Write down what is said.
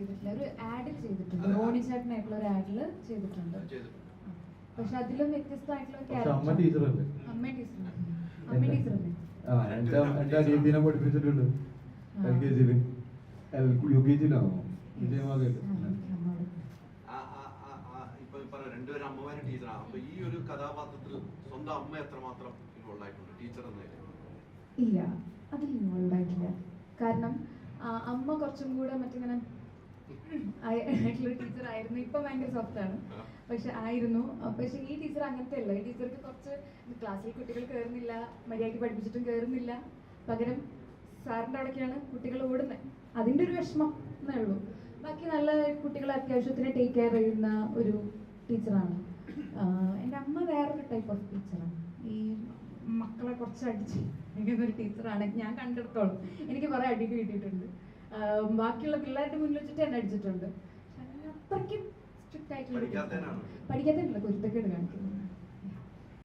ചെയ്തിട്ടില്ല ഒരു ആഡിൽ ചെയ്തിട്ടുണ്ട്. റോണി ചേട്ടനായിട്ടുള്ള ഒരു ആഡിൽ ചെയ്തിട്ടുണ്ട്. പക്ഷെ അതിലും വ്യത്യസ്തമായിട്ടുള്ള അമ്മ character. ടീച്ചറല്ലേ അമ്മ ടീച്ചർ അമ്മ ടീച്ചറല്ലേ ആ എന്റെ എന്റെ അനിയത്തിനെ പഠിപ്പിച്ചിട്ടുണ്ട്. എൽ കെ യു ജിയിലാണോ? ഈ പറഞ്ഞ രണ്ടുപേരും അമ്മമാരും ടീച്ചറാണ് അപ്പൊ ഈ ഒരു കഥാപാത്രത്തിൽ സ്വന്തം അമ്മ എത്രമാത്രം ഇൻവോൾവ് ആയിട്ടുണ്ട്? ടീച്ചർ എന്ന ഇല്ല. അതിൽ ഇൻവോൾവ് ആയിട്ടില്ല. കാരണം അമ്മ കുറച്ചും കൂടെ മറ്റിങ്ങനെ ആയിട്ടുള്ള ടീച്ചർ ആയിരുന്നു ഇപ്പൊ ഭയങ്കര സോഫ്റ്റ് ആണ്. പക്ഷെ ആയിരുന്നു. പക്ഷെ ഈ ടീച്ചർ അങ്ങനത്തെ അല്ല ഈ ടീച്ചർക്ക് കുറച്ച് ക്ലാസ്സിൽ കുട്ടികൾ കയറുന്നില്ല മര്യാദയ്ക്ക് പഠിപ്പിച്ചിട്ടും കയറുന്നില്ല പകരം സാറിന്റെ അവിടേക്കാണ് കുട്ടികൾ ഓടുന്നത് അതിന്റെ ഒരു വിഷമം എന്നേ ഉള്ളൂ. ബാക്കി നല്ല കുട്ടികളെ അത്യാവശ്യത്തിന് ടേക്ക് കെയർ ചെയ്യുന്ന ഒരു ടീച്ചറാണ്. എന്റെ അമ്മ വേറൊരു ടൈപ്പ് ഓഫ് ടീച്ചറാണ് ഈ മക്കളെ കുറച്ച് അടിച്ച് ഒരു ടീച്ചറാണ്. ഞാൻ കണ്ടെടുത്തോളും. എനിക്ക് കുറെ അടി കിട്ടിയിട്ടുണ്ട്. ബാക്കിയുള്ള പിള്ളേരുടെ മുന്നിൽ വെച്ചിട്ട് എന്നെ അടിച്ചിട്ടുണ്ട് അത്രയ്ക്കും സ്ട്രിക്റ്റ് ആയിട്ടുള്ള? പഠിക്കാത്തതിനുള്ള കുരുത്തക്കേട് കാണിക്കുന്നത്